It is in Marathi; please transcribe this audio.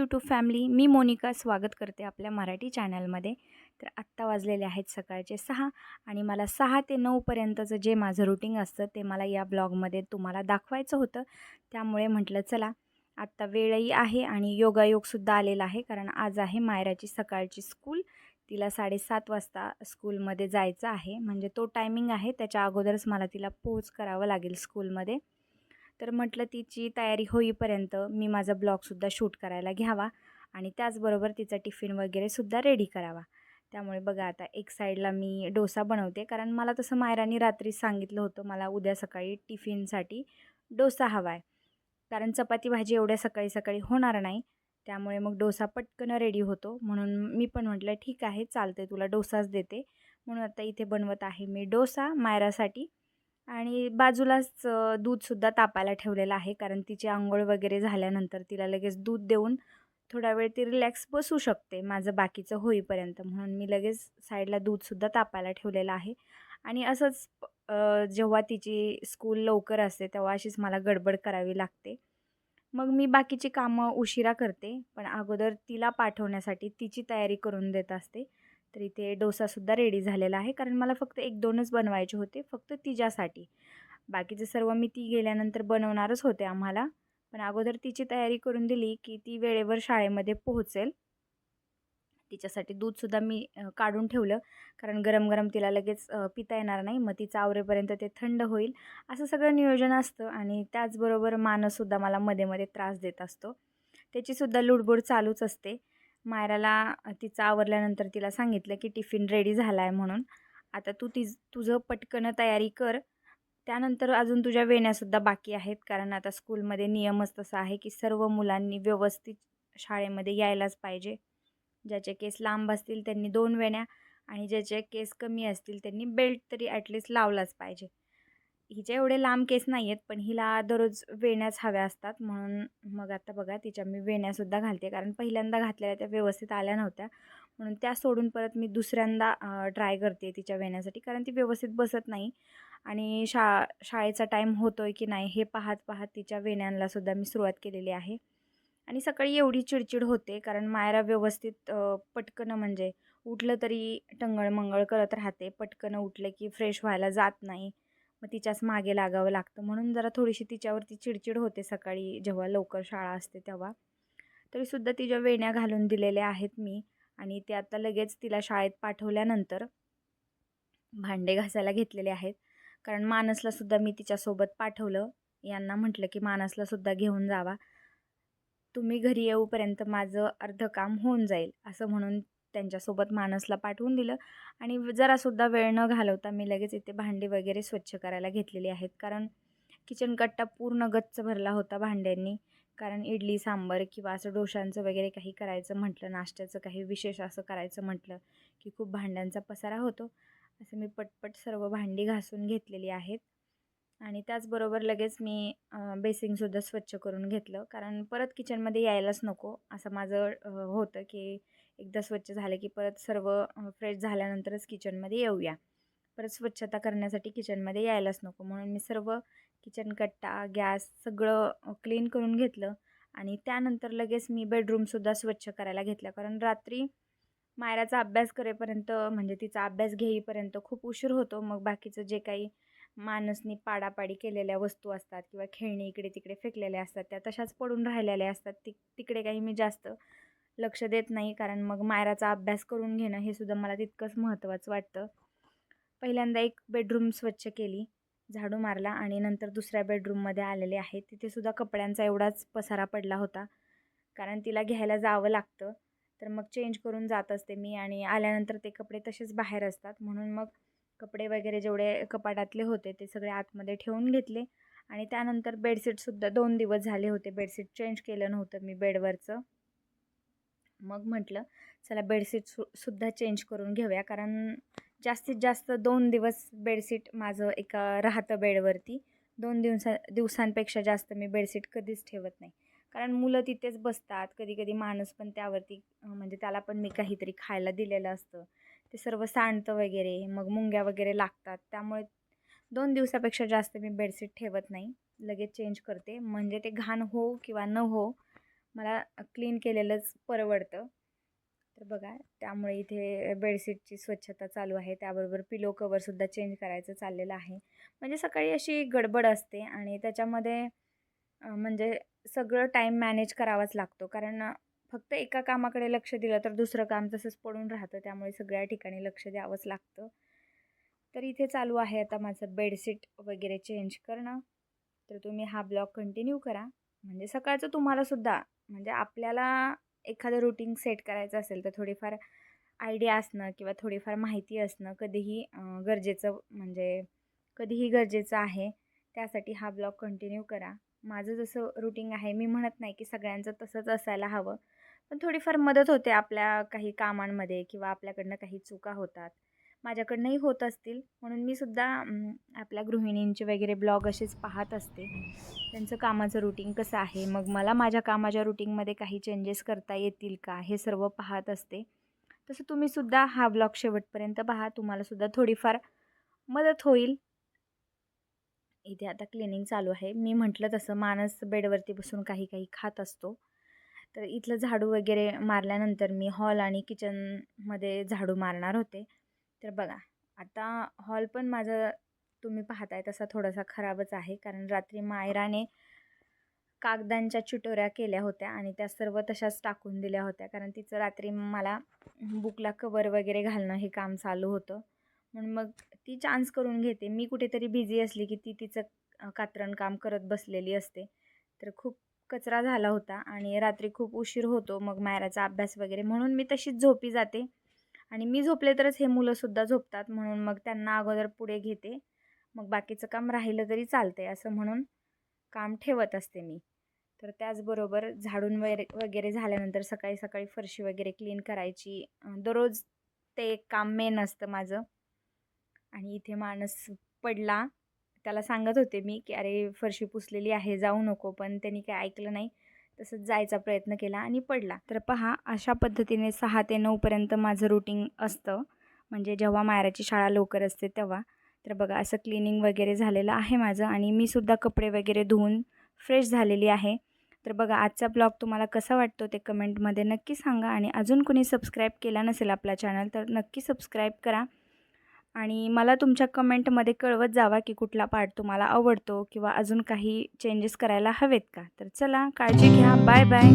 यूट्यूब फॅमिली मी मोनिका स्वागत करते आपल्या मराठी चॅनलमध्ये तर आत्ता वाजलेले आहेत सकाळचे सहा आणि मला सहा ते नऊपर्यंतचं जे माझं रुटीन असतं ते मला या ब्लॉगमध्ये तुम्हाला दाखवायचं होतं. त्यामुळे म्हटलं चला आत्ता वेळही आहे आणि योगायोगसुद्धा आलेला आहे कारण आज आहे मायराची सकाळची स्कूल तिला साडेसात वाजता स्कूलमध्ये जायचं आहे. म्हणजे तो टायमिंग आहे त्याच्या अगोदरच मला तिला पोच करावं लागेल स्कूलमध्ये तर म्हटलं तिची तयारी होईपर्यंत मी माझा ब्लॉगसुद्धा शूट करायला घ्यावा आणि त्याचबरोबर तिचा टिफिन वगैरेसुद्धा रेडी करावा. त्यामुळे बघा आता एक साईडला मी डोसा बनवते. कारण मला तसं मायरानी रात्री सांगितलं होतं मला उद्या सकाळी टिफिनसाठी डोसा हवा आहे कारण चपाती भाजी एवढ्या सकाळी सकाळी होणार नाही. त्यामुळे मग डोसा पटकन रेडी होतो. म्हणून मी पण म्हटलं ठीक आहे चालते तुला डोसाच देते. म्हणून आता इथे बनवत आहे मी डोसा मायरासाठी. आणि बाजूलाच दूधसुद्धा तापायला ठेवलेलं आहे. कारण तिची आंघोळ वगैरे झाल्यानंतर तिला लगेच दूध देऊन थोडा वेळ ती रिलॅक्स बसू शकते. माझं बाकीचं होईपर्यंत. म्हणून मी लगेच साईडला दूधसुद्धा तापायला ठेवलेलं आहे. आणि असंच जेव्हा तिची स्कूल लवकर असते तेव्हा अशीच मला गडबड करावी लागते. मग मी बाकीची कामं उशिरा करते. पण अगोदर तिला पाठवण्यासाठी तिची तयारी करून देत असते. तर इथे डोसासुद्धा रेडी झालेला आहे. कारण मला फक्त एक दोनच बनवायचे होते फक्त तिच्यासाठी. बाकीचे सर्व मी ती गेल्यानंतर बनवणारच होते आम्हाला. पण अगोदर तिची तयारी करून दिली की ती वेळेवर शाळेमध्ये पोहोचेल. तिच्यासाठी दूधसुद्धा मी काढून ठेवलं. कारण गरम गरम तिला लगेच पिता येणार नाही. मग तिचं आवरेपर्यंत ते थंड होईल. असं सगळं नियोजन असतं आणि त्याचबरोबर मानससुद्धा मला मध्ये मध्ये त्रास देत असतो. त्याचीसुद्धा लुडबुड चालूच असते. मायराला तिचं आवरल्यानंतर तिला सांगितलं की टिफिन रेडी झाला आहे म्हणून. आता तू ती तुझं पटकन तयारी कर. त्यानंतर अजून तुझ्या वेण्यासुद्धा बाकी आहेत. कारण आता स्कूलमध्ये नियमच तसा आहे की सर्व मुलांनी व्यवस्थित शाळेमध्ये यायलाच पाहिजे. ज्याचे केस लांब असतील त्यांनी दोन वेण्या आणि ज्याचे केस कमी असतील त्यांनी बेल्ट तरी ॲटलिस्ट लावलाच पाहिजे. हिचे एवढे लांब केस नाही आहेत पण हिला दररोज वेण्याच हव्या असतात. म्हणून मग आता बघा तिच्या मी वेण्यासुद्धा घालते. कारण पहिल्यांदा घातलेल्या त्या व्यवस्थित आल्या नव्हत्या. म्हणून त्या सोडून परत मी दुसऱ्यांदा ट्राय करते तिच्या वेण्यासाठी. कारण ती व्यवस्थित बसत नाही. आणि शा शाळेचा टाईम होतो आहे की नाही हे पाहत पाहत तिच्या वेण्यांलासुद्धा मी सुरुवात केलेली आहे. आणि सकाळी एवढी चिडचिड होते. कारण मायरा व्यवस्थित पटकन म्हणजे उठलं तरी टंगळमंगळ करत राहते. पटकन उठलं की फ्रेश व्हायला जात नाही. मग तिच्याच मागे लागावं लागतं. म्हणून जरा थोडीशी तिच्यावरती चिडचिड होते सकाळी जेव्हा लवकर शाळा असते तेव्हा. तरीसुद्धा तिच्या वेण्या घालून दिलेल्या आहेत मी आणि ते आता लगेच तिला शाळेत पाठवल्यानंतर भांडे घासायला घेतलेले आहेत. कारण मानसलासुद्धा मी तिच्यासोबत पाठवलं. यांना म्हटलं की मानसलासुद्धा घेऊन जावा. तुम्ही घरी येऊपर्यंत माझं अर्ध काम होऊन जाईल असं म्हणून त्यांच्यासोबत मानसला पाठवून दिलं. आणि जरासुद्धा वेळ न घालवता मी लगेच इथे भांडी वगैरे स्वच्छ करायला घेतलेली आहेत. कारण किचन कट्टा पूर्ण गच्च भरला होता भांड्यांनी. कारण इडली सांबर किंवा असं डोशांचं वगैरे काही करायचं म्हटलं नाश्त्याचं काही विशेष असं करायचं म्हटलं की खूप भांड्यांचा पसारा होतो. असं मी पटपट सर्व भांडी घासून घेतलेली आहेत. आणि त्याचबरोबर लगेच मी बेसिंगसुद्धा स्वच्छ करून घेतलं. कारण परत किचनमध्ये यायलाच नको. असं माझं होतं की एकदा स्वच्छ झालं की परत सर्व फ्रेश झाल्यानंतरच किचनमध्ये येऊया. परत स्वच्छता करण्यासाठी किचनमध्ये यायलाच नको. म्हणून मी सर्व किचन कट्टा गॅस सगळं क्लीन करून घेतलं आणि त्यानंतर लगेच मी बेडरूमसुद्धा स्वच्छ करायला घेतला. कारण रात्री मायराचा अभ्यास करेपर्यंत म्हणजे तिचा अभ्यास घेईपर्यंत खूप उशीर होतो. मग बाकीचं जे काही माणसनी पाडापाडी केलेल्या वस्तू असतात किंवा खेळणी इकडे तिकडे फेकलेल्या असतात त्या तशाच पडून राहिलेल्या असतात. ती तिकडे काही मी जास्त लक्ष देत नाही कारण मग मायराचा अभ्यास करून घेणं हे सुद्धा मला तितकंच महत्त्वाचं वाटतं. पहिल्यांदा एक बेडरूम स्वच्छ केली झाडू मारला आणि नंतर दुसऱ्या बेडरूममध्ये आलेले आहे. तिथेसुद्धा कपड्यांचा एवढाच पसारा पडला होता. कारण तिला घ्यायला जावं लागतं. तर मग चेंज करून जात असते मी आणि आल्यानंतर ते कपडे तसेच बाहेर असतात. म्हणून मग कपडे वगैरे जेवढे कपाटातले होते ते सगळे आतमध्ये ठेवून घेतले. आणि त्यानंतर बेडशीटसुद्धा दोन दिवस झाले होते. बेडशीट चेंज केलं नव्हतं मी बेडवरचं. मग म्हटलं चला बेडशीट सु सुद्धा चेंज करून घेऊया. कारण जास्तीत जास्त दोन दिवस बेडशीट माझं एका राहतं बेडवरती. दोन दिवसा दिवसांपेक्षा जास्त मी बेडशीट कधीच ठेवत नाही. कारण मुलं तिथेच बसतात. कधी कधी माणूस पण त्यावरती म्हणजे त्याला पण मी काहीतरी खायला दिलेलं असतं. ते सर्व सांडतं वगैरे मग मुंग्या वगैरे लागतात. त्यामुळे दोन दिवसापेक्षा जास्त मी बेडशीट ठेवत नाही. लगेच चेंज करते. म्हणजे ते घाण हो किंवा न हो मला क्लीन केलेलंच परवडतं. तर बघा त्यामुळे इथे बेडशीटची स्वच्छता चालू आहे. त्याबरोबर पिलो कवरसुद्धा चेंज करायचं चाललेलं आहे. म्हणजे सकाळी अशी गडबड असते आणि त्याच्यामध्ये म्हणजे सगळं टाईम मॅनेज करावाच लागतो. कारण फक्त एका कामाकडे लक्ष दिलं तर दुसरं काम तसंच पडून राहतं. त्यामुळे सगळ्या ठिकाणी लक्ष द्यावंच लागतं. तर इथे चालू आहे आता माझं बेडशीट वगैरे चेंज करणं. तर तुम्ही हा ब्लॉग कंटिन्यू करा. म्हणजे सकाळचं तुम्हालासुद्धा म्हणजे आपल्याला एखादं रुटीन सेट करायचं असेल तर थोडीफार आयडिया असणं किंवा थोडीफार माहिती असणं कधीही गरजेचं म्हणजे कधीही गरजेचं आहे त्यासाठी हा ब्लॉग कंटिन्यू करा. माझं जसं रुटीन आहे मी म्हणत नाही की सगळ्यांचं तसंच असायला हवं पण थोडीफार मदत होते आपल्या काही कामांमध्ये किंवा आपल्याकडनं काही चुका होतात. माझ्याकडनंही होत असतील. म्हणून मी सुद्धा आपल्या गृहिणींचे वगैरे ब्लॉग असेच पाहत असते. त्यांचं कामाचं रुटीन कसं आहे? मग मला माझ्या कामाच्या रुटीनमध्ये काही चेंजेस करता येतील का? हे सर्व पाहत असते. तसं तुम्हीसुद्धा हा ब्लॉग शेवटपर्यंत पहा. तुम्हालासुद्धा थोडीफार मदत होईल. इथे आता क्लिनिंग चालू आहे. मी म्हटलं तसं माणस बेडवरती बसून काही काही खात असतो. तर इथलं झाडू वगैरे मारल्यानंतर मी हॉल आणि किचनमध्ये झाडू मारणार होते. तर बघा आता हॉल पण माझं तुम्ही पाहताय तसा थोडासा खराबच आहे. कारण रात्री मायराने कागदांच्या चिटोऱ्या केल्या होत्या आणि त्या सर्व तशाच टाकून दिल्या होत्या. कारण तिचं रात्री मला बुकला कवर वगैरे घालणं हे काम चालू होतं. म्हणून मग ती चान्स करून घेते. मी कुठेतरी बिझी असली की ती तिचं कात्रण काम करत बसलेली असते. तर खूप कचरा झाला होता आणि रात्री खूप उशीर होतो मग मायराचा अभ्यास वगैरे. म्हणून मी तशीच झोपी जाते. आणि मी झोपले तरच हे मुलंसुद्धा झोपतात म्हणून मग त्यांना अगोदर पुढे घेते. मग बाकीचं काम राहिलं तरी चालते असं म्हणून काम ठेवत असते मी. तर त्याचबरोबर झाडून वगैरे वगैरे झाल्यानंतर सकाळी सकाळी फरशी वगैरे क्लीन करायची. दररोज ते एक काम मेन असतं माझं. आणि इथे माणूस पडला. त्याला सांगत होते मी की अरे फरशी पुसलेली आहे जाऊ नको. पण त्यांनी काय ऐकलं नाही. तसंच जायचा प्रयत्न केला आणि पडला. तर पहा अशा पद्धतीने सहा ते नऊपर्यंत माझं रुटीन असतं. म्हणजे जेव्हा मायराची शाळा लवकर असते तेव्हा. तर बघा असं क्लिनिंग वगैरे झालेलं आहे माझं आणि मी सुद्धा कपडे वगैरे धुवून फ्रेश झालेली आहे. तर बघा आजचा ब्लॉग तुम्हाला कसा वाटतो ते कमेंटमध्ये नक्की सांगा आणि अजून कोणी सबस्क्राईब केला नसेल आपला चॅनल तर नक्की सबस्क्राईब करा. आणि मला तुमच्या कमेंटमध्ये कळवत जावा की कुठला पार्ट तुम्हाला आवडतो किंवा अजून काही चेंजेस करायला हवेत का? तर चला काळजी घ्या. Bye bye